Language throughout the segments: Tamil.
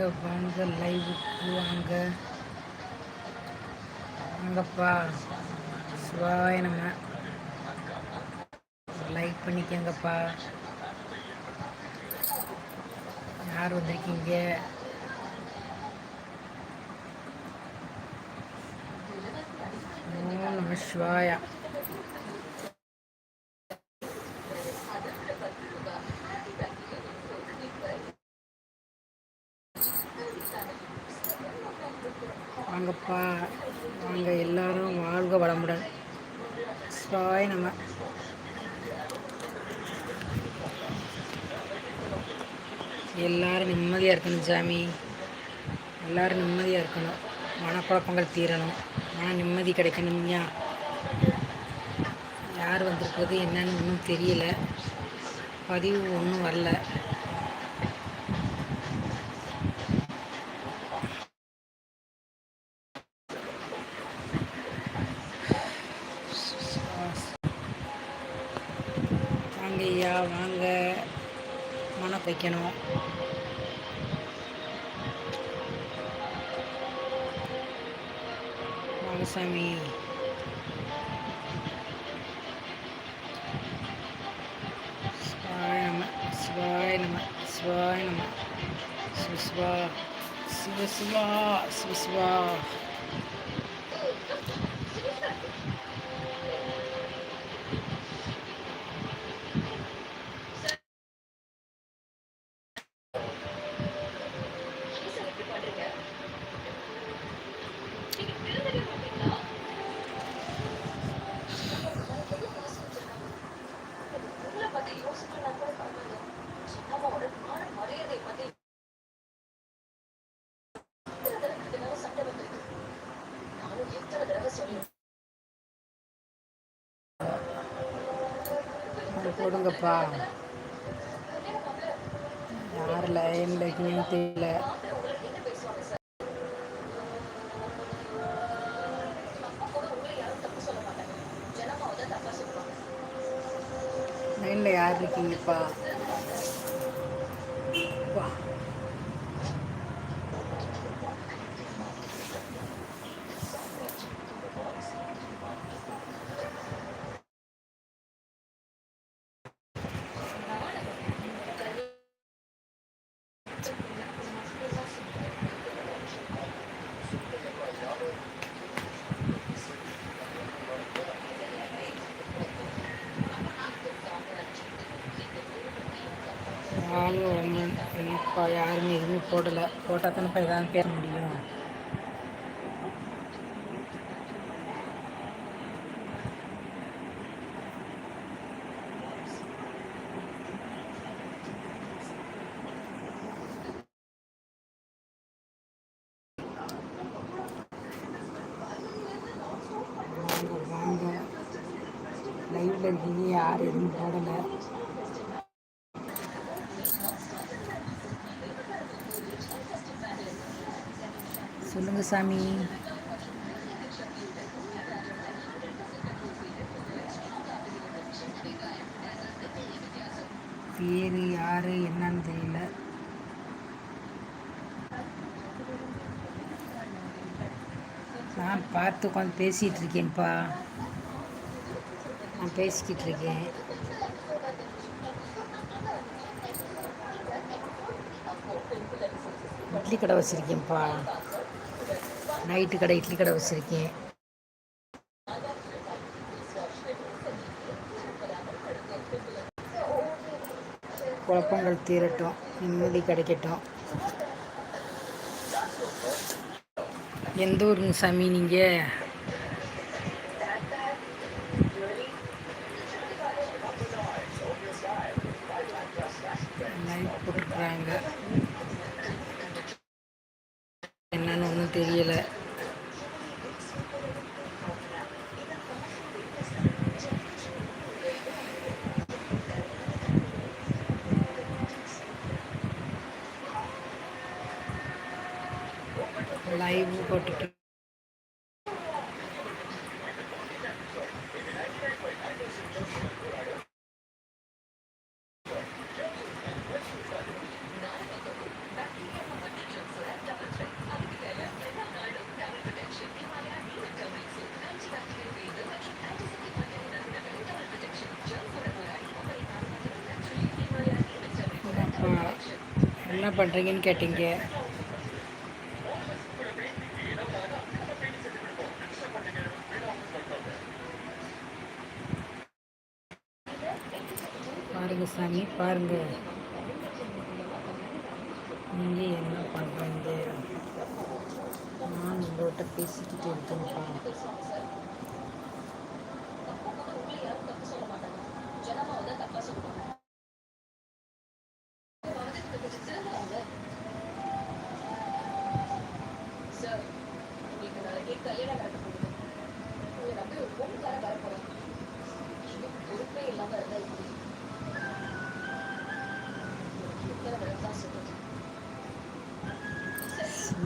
வாங்க வாங்க லைவுக்கு வாங்க வாங்கப்பா. சிவாய நம்ம லைக் பண்ணிக்கங்கப்பா. யார் வந்திருக்கீங்க? ஓம் நம சிவாயா வாங்கப்பா வாங்க எல்லாரும் வாழ்க வளமுடன் சிவாய நம்ம எல்லாரும் நிம்மதியாக இருக்கணும் சாமி. எல்லாரும் நிம்மதியாக இருக்கணும். மனக்குழப்பங்கள் தீரணும். மன நிம்மதி கிடைக்கணும்யா யார் வந்திருக்கிறது என்னன்னு ஒன்றும் தெரியல. பதிவு ஒன்றும் வரல. வாங்கய்யா ஐயா வாங்க. வைக்கணும். வாங்க சாமி சிவாய நம சிவாய நம சிவாய நம. சிவசிவா சிவசிவா சிவசிவா அது விடுங்கப்பா யார் லைனில் இருக்கீங்கன்னு தெரியல லைனில் யார் இருக்கீங்கப்பா? வாழ்க உடம்பு இப்போ யாருமே எதுவுமே போடலை. போட்டால் தானே இப்போ எதாவது பேச முடியும். வாங்க இருக்கீங்க யார் எதுவும் போடலை. பாருங்கள் சாமி பேர் யார் என்னன்னு தெரியல. நான் பார்த்து உட்காந்து பேசிகிட்டு இருக்கேன்ப்பா. நான் பேசிக்கிட்டு இருக்கேன். இட்லி கடை வச்சுருக்கேன்ப்பா. நைட்டு கடை இட்லி கடை வச்சுருக்கேன். குழப்பங்கள் தீரட்டும் நிம்மதி கிடைக்கட்டும். எந்த ஊருங்க சாமி நீங்கள் லைவ் போட்டிருக்குறாங்க என்னன்னு ஒன்றும் தெரியலை. என்ன பண்ணுறீங்கன்னு கேட்டீங்க. பாருங்க சாமி பாருங்க. நீங்கள் என்ன பண்ணுறீங்க நான் உங்கள்கிட்ட பேசிக்கிட்டு இருக்கேன்ப்பா.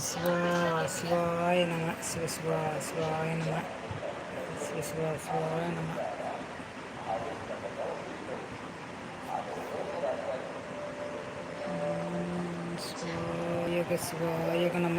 சிவா சிவாய நம சிவ சிவா சிவாய நம சிவ சிவா சிவாய நம சிவாயக சிவாயக நம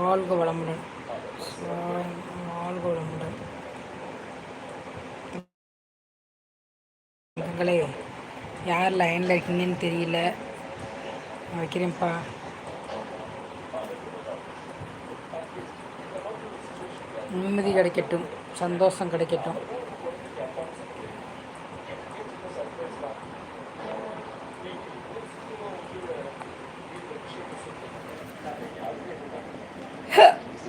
வாழ்க வளமுடன். வாழ்க வளமுடன். தங்களே யார் லைனில் இருக்கீங்கன்னு தெரியல. வைக்கிறேன்ப்பா. நிம்மதி கிடைக்கட்டும் சந்தோஷம் கிடைக்கட்டும்.